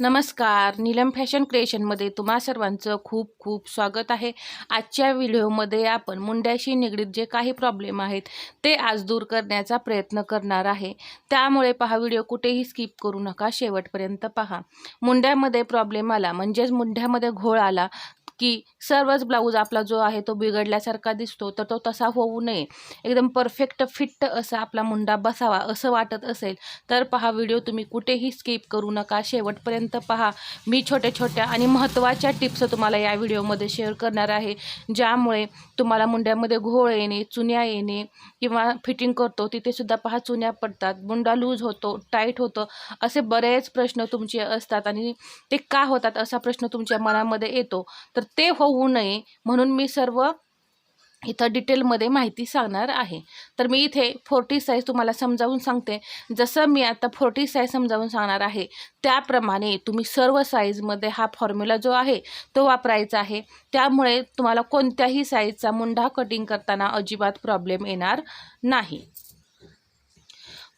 नमस्कार. नीलम फॅशन क्रिएशनमध्ये तुम्हा सर्वांचं खूप खूप स्वागत आहे. आजच्या व्हिडिओमध्ये आपण मुंड्याशी निगडीत जे काही प्रॉब्लेम आहेत ते आज दूर करण्याचा प्रयत्न करणार आहे. त्यामुळे पहा व्हिडिओ कुठेही स्किप करू नका शेवटपर्यंत पहा. मुंड्यामध्ये प्रॉब्लेम आला म्हणजेच मुंड्यामध्ये घोळ आला की सर्वच ब्लाऊज आपला जो आहे तो बिघडल्यासारखा दिसतो तर तो तसा होऊ नये. एकदम परफेक्ट फिट्ट असा आपला मुंडा बसावा असं वाटत असेल तर पहा व्हिडिओ तुम्ही कुठेही स्किप करू नका. शेवटपर्यंत पहा. मी छोट्या छोट्या आणि महत्त्वाच्या टिप्स तुम्हाला या व्हिडिओमध्ये शेअर करणार आहे ज्यामुळे तुम्हाला मुंड्यामध्ये घोळ येणे चुन्या येणे किंवा फिटिंग करतो तिथेसुद्धा पहा चुन्या पडतात. मुंडा लूज होतो टाईट होतं असे बरेच प्रश्न तुमचे असतात आणि ते का होतात असा प्रश्न तुमच्या मनामध्ये येतो. तर ते होऊ नये म्हणून मी सर्व इथं डिटेलमध्ये माहिती सांगणार आहे. तर मी इथे फोर्टी साईज तुम्हाला समजावून सांगते. जसं मी आता फोर्टी साईज समजावून सांगणार आहे त्याप्रमाणे तुम्ही सर्व साईजमध्ये हा फॉर्म्युला जो आहे तो वापरायचा आहे. त्यामुळे तुम्हाला कोणत्याही साईजचा मुंडा कटिंग करताना अजिबात प्रॉब्लेम येणार नाही.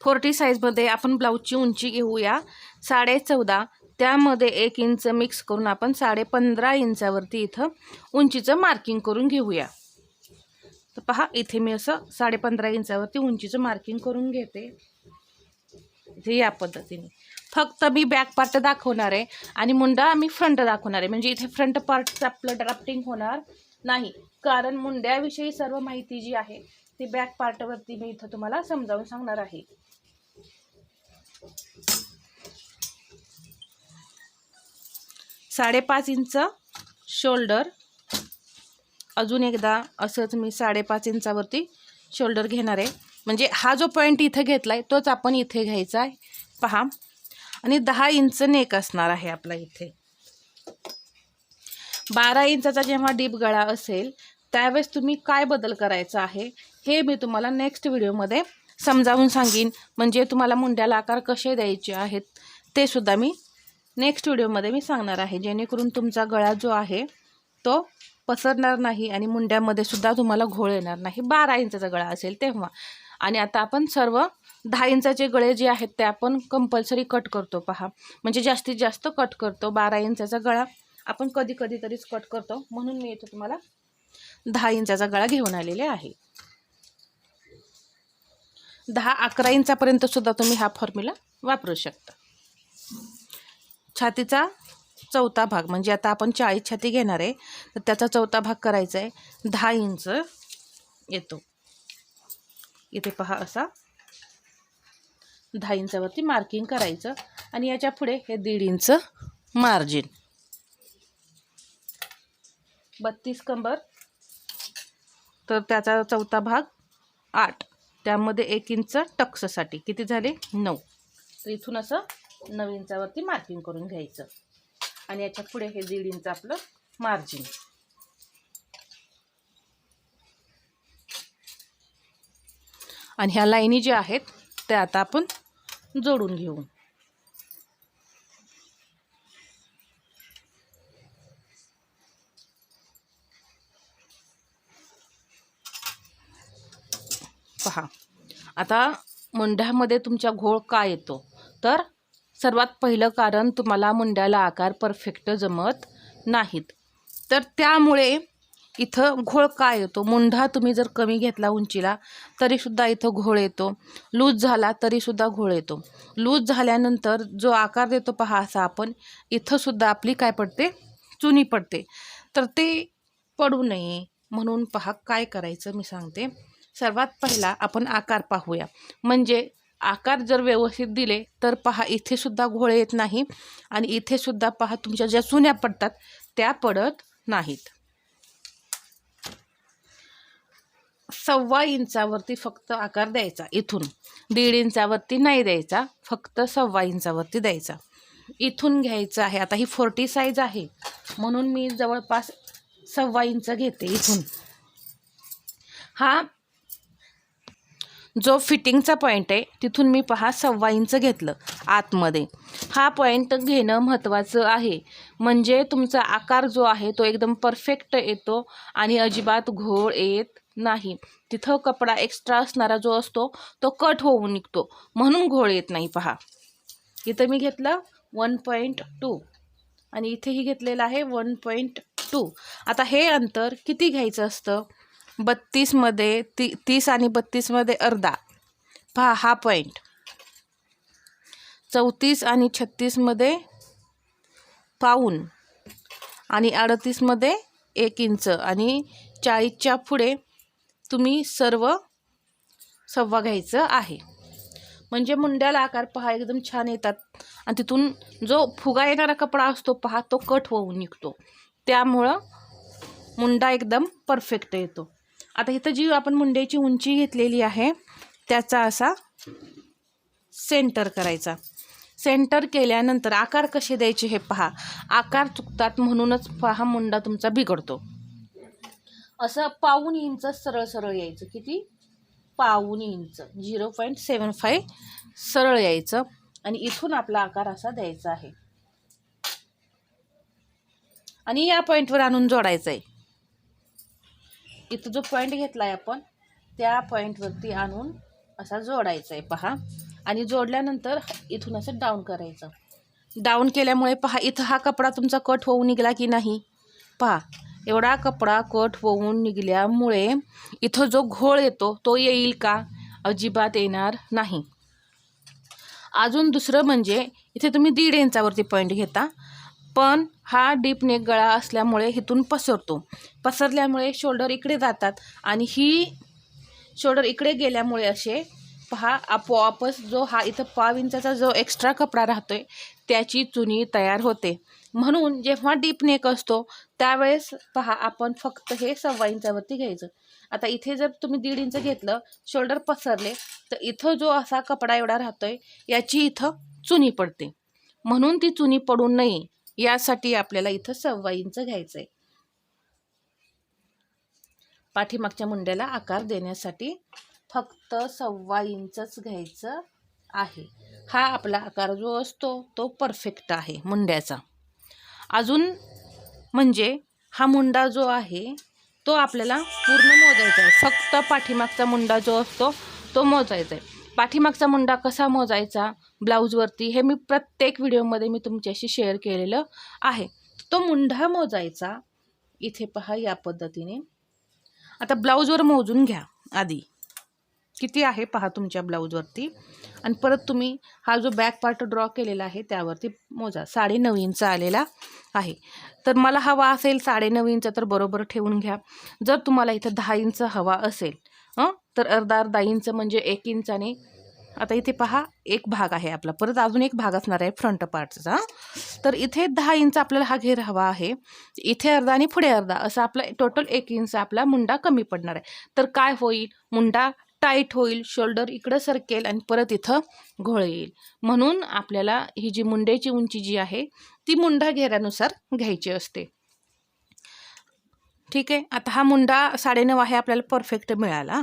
फोर्टी साईजमध्ये आपण ब्लाऊजची उंची घेऊया. साडे चौदा त्यामध्ये एक इंच मिक्स करून आपण साडे पंधरा इंचावरती इथं उंचीचं मार्किंग करून घेऊया. तर पहा इथे मी असं साडे पंधरा इंचावरती उंचीचं मार्किंग करून घेते. इथे या पद्धतीने. फक्त मी बॅक पार्ट दाखवणार आहे आणि मुंडा मी फ्रंट दाखवणार आहे. म्हणजे इथे फ्रंट पार्टचं आपलं ड्राफ्टिंग होणार नाही. कारण मुंड्याविषयी सर्व माहिती जी आहे ती बॅक पार्टवरती मी इथं तुम्हाला समजावून सांगणार आहे. साडेपाच इंच शोल्डर. अजून एकदा असंच मी साडेपाच इंचावरती शोल्डर घेणार आहे. म्हणजे हा जो पॉईंट इथं घेतला आहे तोच आपण इथे घ्यायचा आहे. पहा. आणि दहा इंच नेक असणार आहे आपला इथे. बारा इंचाचा जेव्हा डीप गळा असेल त्यावेळेस तुम्ही काय बदल करायचा आहे हे मी तुम्हाला नेक्स्ट व्हिडिओमध्ये समजावून सांगेन. म्हणजे तुम्हाला मुंड्याला आकार कसे द्यायचे आहेत ते सुद्धा मी नेक्स्ट व्हिडिओमध्ये मी सांगणार आहे जेणेकरून तुमचा गळा जो आहे तो पसरणार नाही आणि मुंड्यामध्ये सुद्धा तुम्हाला घोळ येणार नाही. बारा इंचाचा गळा असेल तेव्हा. आणि आता आपण सर्व दहा इंचाचे गळे जे आहेत ते आपण कंपल्सरी कट करतो. पहा. म्हणजे जास्तीत जास्त कट करतो बारा इंचाचा गळा. आपण कधी कधी तरीच कट करतो. म्हणून मी इथं तुम्हाला दहा इंचाचा गळा घेऊन आलेले आहे. दहा अकरा इंचापर्यंत सुद्धा तुम्ही हा फॉर्म्युला वापरू शकता. छातीचा चौथा भाग म्हणजे आता आपण चाळीस छाती घेणार आहे तर त्याचा चौथा भाग करायचा आहे. दहा इंच येतो. इथे पहा असा. दहा इंचावरती मार्किंग करायचं आणि याच्यापुढे हे दीड इंच मार्जिन बत्तीस कंबर. तर त्याचा चौथा भाग आठ. त्यामध्ये एक इंच टक्ससाठी. किती झाले? नऊ. तर इथून असं नऊ इंचावरती मार्किंग करून घ्यायचं. आणि याच्यापुढे हे दीड इंच आपलं मार्जिन आणि ह्या लाईनी ज्या आहेत त्या आता आपण जोडून घेऊ. पहा आता मुंड्यामध्ये तुमच्या घोळ का येतो? तर सर्वात पहिलं कारण तुम्हाला मुंड्याला आकार परफेक्ट जमत नाहीत. तर त्यामुळे इथं घोळ का येतो? मुंढा तुम्ही जर कमी घेतला उंचीला तरीसुद्धा इथं घोळ येतो. लूज झाला तरीसुद्धा घोळ येतो. लूज झाल्यानंतर जो आकार देतो पहा असा आपण इथंसुद्धा आपली काय पडते? चुनी पडते. तर ते पडू नये म्हणून पहा काय करायचं मी सांगते. सर्वात पहिला आपण आकार पाहूया. म्हणजे आकार जर व्यवस्थित दिले तर पहा इथे सुद्धा येत नाही आणि इथे सुद्धा पहा तुमच्या ज्या चुन्या पडतात त्या पडत नाहीत. सव्वा इंचावरती फक्त आकार द्यायचा इथून. दीड इंचावरती नाही द्यायचा फक्त सव्वा इंचावरती द्यायचा. इथून घ्यायचं आहे. आता ही फोर्टी साईज आहे म्हणून मी जवळपास सव्वा इंच घेते इथून. हा जो फिटिंगचा पॉईंट आहे तिथून मी पहा सव्वा इंच घेतलं आतमध्ये. हा पॉईंट घेणं महत्त्वाचं आहे. म्हणजे तुमचा आकार जो आहे तो एकदम परफेक्ट येतो आणि अजिबात घोळ येत नाही. तिथं कपडा एक्स्ट्रा असणारा जो असतो तो कट होऊन निघतो. म्हणून घोळ येत नाही पहा. इथं मी घेतलं वन पॉईंट टू. आणि इथेही घेतलेलं आहे वन पॉईंट टू. आता हे अंतर किती घ्यायचं असतं? बत्तीसमध्ये ती तीस आणि बत्तीसमध्ये अर्धा. पहा हा पॉईंट चौतीस आणि छत्तीसमध्ये पाऊन आणि अडतीसमध्ये एक इंच आणि चाळीसच्या पुढे तुम्ही सर्व सव्वा घ्यायचं आहे. म्हणजे मुंड्याला आकार पहा एकदम छान येतात. आणि तिथून जो फुगा येणारा कपडा असतो पहा तो कट होऊन निघतो. त्यामुळं मुंडा एकदम परफेक्ट येतो. आता इथं जी आपण मुंड्याची उंची घेतलेली आहे त्याचा असा सेंटर करायचा. सेंटर केल्यानंतर आकार कसे द्यायचे हे पहा. आकार चुकतात म्हणूनच पहा मुंडा तुमचा बिघडतो. असं पाऊन इंच सरळ सरळ यायचं. किती? पाऊन inch. Zero point seven five सरळ यायचं. आणि इथून आपला आकार असा द्यायचा आहे. आणि या पॉईंटवर आणून जोडायचं आहे इथं जो पॉईंट घेतला आहे आपण त्या पॉईंटवरती आणून असा जोडायचा आहे पहा. आणि जोडल्यानंतर इथून असं डाऊन करायचं. डाऊन केल्यामुळे पहा इथं हा कपडा तुमचा कट होऊन निघाला की नाही? पहा. एवढा कपडा कट होऊन निघाल्यामुळे इथं जो घोळ येतो तो येईल का? अजिबात येणार नाही. अजून दुसरं म्हणजे इथे तुम्ही दीड इंचावरती पॉईंट घेता. पण हा डीप नेक गळा असल्यामुळे इथून पसरतो. पसरल्यामुळे शोल्डर इकडे जातात आणि ही शोल्डर इकडे गेल्यामुळे असे पहा आपोआपच जो हा इथं पाव इंचाचा जो एक्स्ट्रा कपडा राहतोय त्याची चुनी तयार होते. म्हणून जेव्हा डीप नेक असतो त्यावेळेस पहा आपण फक्त हे सव्वा इंचावरती घ्यायचं. आता इथे जर तुम्ही दीड इंच घेतलं शोल्डर पसरले तर इथं जो असा कपडा एवढा राहतोय याची इथं चुनी पडते. म्हणून ती चुनी पडू नये यासाठी आपल्याला इथं सव्वा इंच घ्यायचं आहे पाठीमागच्या मुंड्याला आकार देण्यासाठी फक्त सव्वा इंचच घ्यायचं आहे. हा आपला आकार जो असतो तो परफेक्ट आहे मुंड्याचा. अजून म्हणजे हा मुंडा जो आहे तो आपल्याला पूर्ण मोजायचा आहे. फक्त पाठीमागचा मुंडा जो असतो तो मोजायचा आहे. पाठीमागचा मुंडा कसा मोजायचा? ब्लाऊजवरती हे मी प्रत्येक व्हिडिओमध्ये मी तुमच्याशी शेअर केलेलं आहे. तो मुंडा मोजायचा. इथे पहा या पद्धतीने. आता ब्लाऊजवर मोजून घ्या आधी. किती आहे पहा तुमच्या ब्लाऊजवरती. आणि परत तुम्ही हा जो बॅक पार्ट ड्रॉ केलेला आहे त्यावरती मोजा. साडेनऊ इंच आलेला आहे. तर मला हवा असेल साडेनऊ इंच तर बरोबर ठेवून घ्या. जर तुम्हाला इथं दहा इंच हवा असेल हं तर अर्धा अर्धा इंच म्हणजे एक इंचाने आता इथे पहा एक भाग आहे आपला. परत अजून एक भाग असणार आहे फ्रंट पार्टचा तर इथे दहा इंच आपल्याला हा घेर हवा आहे. इथे अर्धा आणि पुढे अर्धा. असं आपला टोटल एक इंच आपला मुंडा कमी पडणार आहे. तर काय होईल? मुंडा टाईट होईल शोल्डर इकडं सरकेल आणि परत इथं घोळ येईल म्हणून आपल्याला ही जी मुंड्याची उंची जी आहे ती मुंडा घेऱ्यानुसार घ्यायची असते. ठीक आहे? आता हा मुंडा साडेनऊ आहे आपल्याला परफेक्ट मिळाला.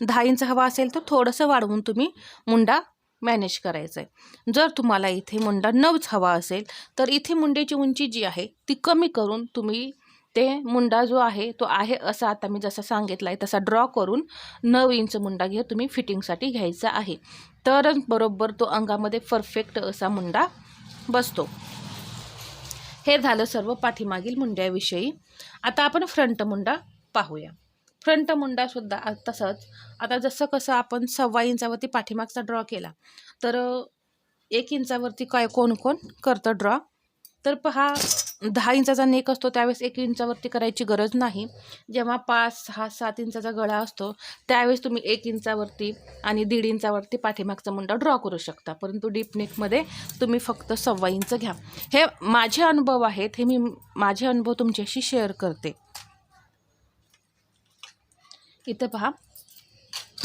दहा इंच हवा असेल तर थोडंसं वाढवून तुम्ही मुंडा मॅनेज करायचं आहे जर तुम्हाला इथे मुंडा नऊच हवा असेल तर इथे मुंड्याची उंची जी आहे ती कमी करून तुम्ही ते मुंडा जो आहे तो आहे असा आता मी जसा सांगितला आहे तसा ड्रॉ करून नऊ इंच मुंडा घे तुम्ही फिटिंगसाठी घ्यायचा आहे. तरच बरोबर तो अंगामध्ये परफेक्ट असा मुंडा बसतो. हे झालं सर्व पाठीमागील मुंड्याविषयी. आता आपण फ्रंट मुंडा पाहूया. फ्रंट मुंडासुद्धा तसंच आता जसं कसं आपण सव्वा इंचावरती पाठीमागचा ड्रॉ केला तर एक इंचावरती काय कोण कोण करतं ड्रॉ तर पहा दहा इंचाचा नेक असतो त्यावेळेस एक इंचावरती करायची गरज नाही. जेव्हा पाच सहा सात इंचाचा गळा असतो त्यावेळेस तुम्ही एक इंचावरती आणि दीड इंचावरती पाठीमागचा मुंडा ड्रॉ करू शकता. परंतु डीप नेकमध्ये तुम्ही फक्त सव्वा इंच घ्या. हे माझे अनुभव आहेत हे मी माझे अनुभव तुमच्याशी शेअर करते. इथं पहा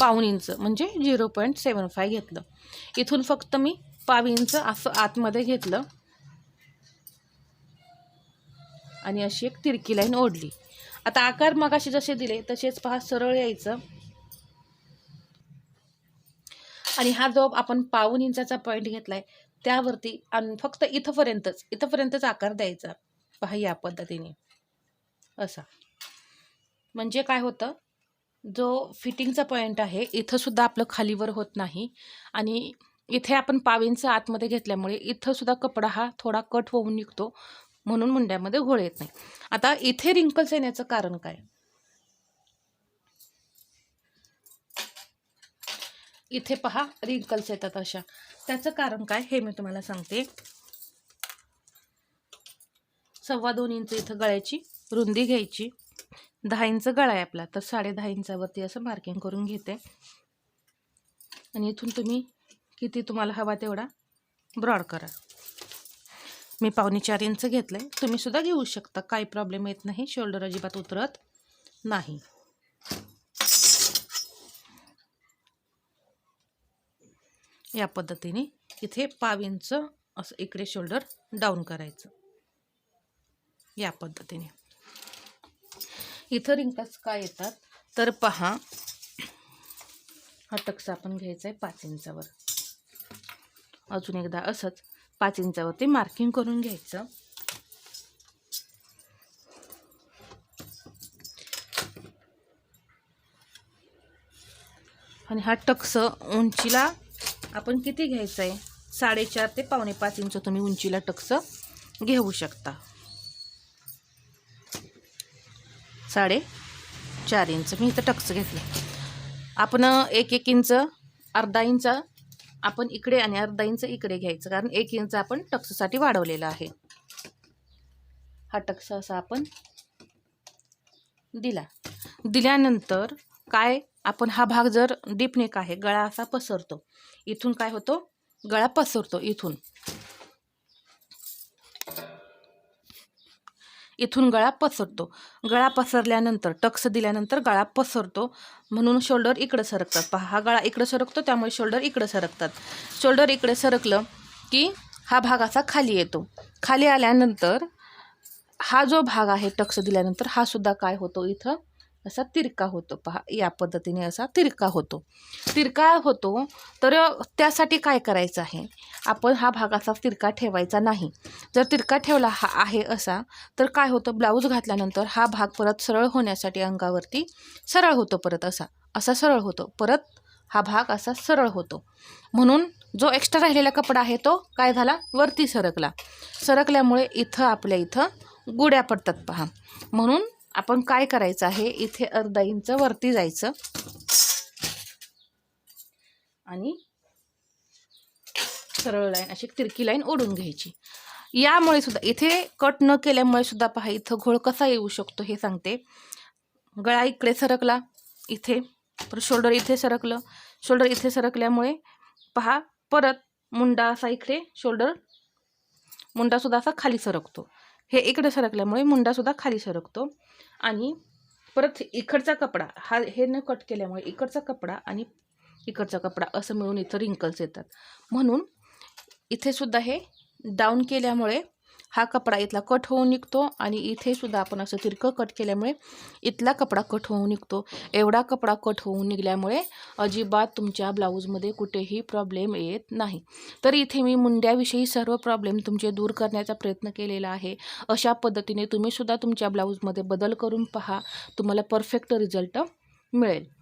पाऊन इंच म्हणजे झिरो पॉईंट सेवन फाय घेतलं. इथून फक्त मी पाव इंच असं आतमध्ये घेतलं. आणि अशी एक तिरकी लाईन ओढली. आता आकार मगाशी जसे दिले तसेच पहा सरळ यायचं. आणि हा जो आपण पाऊन इंचाचा पॉईंट घेतलाय त्यावरती आणि फक्त इथंपर्यंतच इथंपर्यंतच आकार द्यायचा. पहा या पद्धतीने. असा. म्हणजे काय होतं? जो फिटिंगचा पॉईंट आहे इथंसुद्धा आपलं खालीवर होत नाही. आणि इथे आपण पावींचं आतमध्ये घेतल्यामुळे इथंसुद्धा कपडा हा थोडा कट होऊन निघतो. म्हणून मुंड्यामध्ये घोळ येत नाही. आता इथे रिंकल्स येण्याचं कारण काय? इथे पहा रिंकल्स येतात अशा. त्याचं कारण काय? हे मी तुम्हाला सांगते. सव्वा दोन इंच इथं गळ्याची रुंदी घ्यायची. दहा इंच गळा आहे आपला. तर साडे दहा इंचावरती असं मार्किंग करून घेते. आणि इथून तुम्ही किती तुम्हाला हवा तेवढा ब्रॉड करा. मी पावणे चार इंच घेतलं आहे तुम्हीसुद्धा घेऊ शकता. काही प्रॉब्लेम येत नाही. शोल्डर अजिबात उतरत नाही. या पद्धतीने इथे पाव इंच असं इकडे शोल्डर डाऊन करायचं. या पद्धतीने. इथं रिंकास काय येतात? तर पहा. हा टक्सा आपण घ्यायचा आहे पाच इंचावर. अजून एकदा असंच पाच इंचावरती मार्किंग करून घ्यायचं. आणि हा टक्स उंचीला आपण किती घ्यायचं आहे साडेचार ते पावणे पाच इंच तुम्ही उंचीला टक्स घेऊ शकता. साडे चार इंच. मी इथं टक्स घेतले आपण एक एक इंच अर्धा इंच आपण इकडे आणि अर्धा इंच इकडे घ्यायचं कारण एक इंच आपण टक्ससाठी वाढवलेला आहे. हा टक्स असा आपण दिला. दिल्यानंतर काय आपण हा भाग जर डीपनेक आहे गळा असा पसरतो. इथून काय होतो? गळा पसरतो इथून. इथून गळा पसरतो. गळा पसरल्यानंतर टक्स दिल्यानंतर गळा पसरतो. म्हणून शोल्डर इकडं सरकतात. पहा हा गळा इकडं सरकतो त्यामुळे शोल्डर इकडं सरकतात. शोल्डर इकडे सरकलं की हा भाग असा खाली येतो. खाली आल्यानंतर हा जो भाग आहे टक्स दिल्यानंतर हा सुद्धा काय होतो इथं? असा तिरका होतो. पहा या पद्धतीने असा तिरका होतो. तिरका होतो तर त्यासाठी काय करायचं आहे? आपण हा भाग असा तिरका ठेवायचा नाही. जर तिरका ठेवला हा आहे असा तर काय होतं? ब्लाऊज घातल्यानंतर हा भाग परत सरळ होण्यासाठी अंगावरती सरळ होतो परत असा. असा सरळ होतो. परत हा भाग असा सरळ होतो. म्हणून जो एक्स्ट्रा राहिलेला कपडा आहे तो काय झाला? वरती सरकला. सरकल्यामुळे इथं आपल्या इथं गुड्या पडतात पहा. म्हणून आपण काय करायचं आहे? इथे अर्धा इंच वरती जायचं. आणि सरळ लाईन अशी तिरकी लाईन ओढून घ्यायची. यामुळे सुद्धा इथे कट न केल्यामुळे सुद्धा पहा इथं घोळ कसा येऊ शकतो हे सांगते. गळा इकडे सरकला इथे. परत शोल्डर इथे सरकलं. शोल्डर इथे सरकल्यामुळे पहा परत मुंडा असा इकडे शोल्डर मुंडासुद्धा असा खाली सरकतो. हे इकडे सरकल्यामुळे मुंडासुद्धा खाली सरकतो. आणि परत इकडचा कपडा हा हे न कट केल्यामुळे इकडचा कपडा आणि इकडचा कपडा असं मिळून इथं रिंकल्स येतात. म्हणून इथे सुद्धा हे डाऊन केल्यामुळे हा कपडा इथला कट होऊन निघतो आणि इथे सुद्धा आपण असं तिरकं कट केल्यामुळे इथला कपडा कट होऊन निघतो. एवढा कपडा कट होऊन निघल्यामुळे अजिबात तुमच्या ब्लाऊजमध्ये कुठेही प्रॉब्लेम येत नाही. तर इथे मी मुंड्याविषयी सर्व प्रॉब्लेम तुमचे दूर करण्याचा प्रयत्न केलेला आहे. अशा पद्धतीने तुम्हीसुद्धा तुमच्या ब्लाऊजमध्ये बदल करून पहा. तुम्हाला परफेक्ट रिझल्ट मिळेल.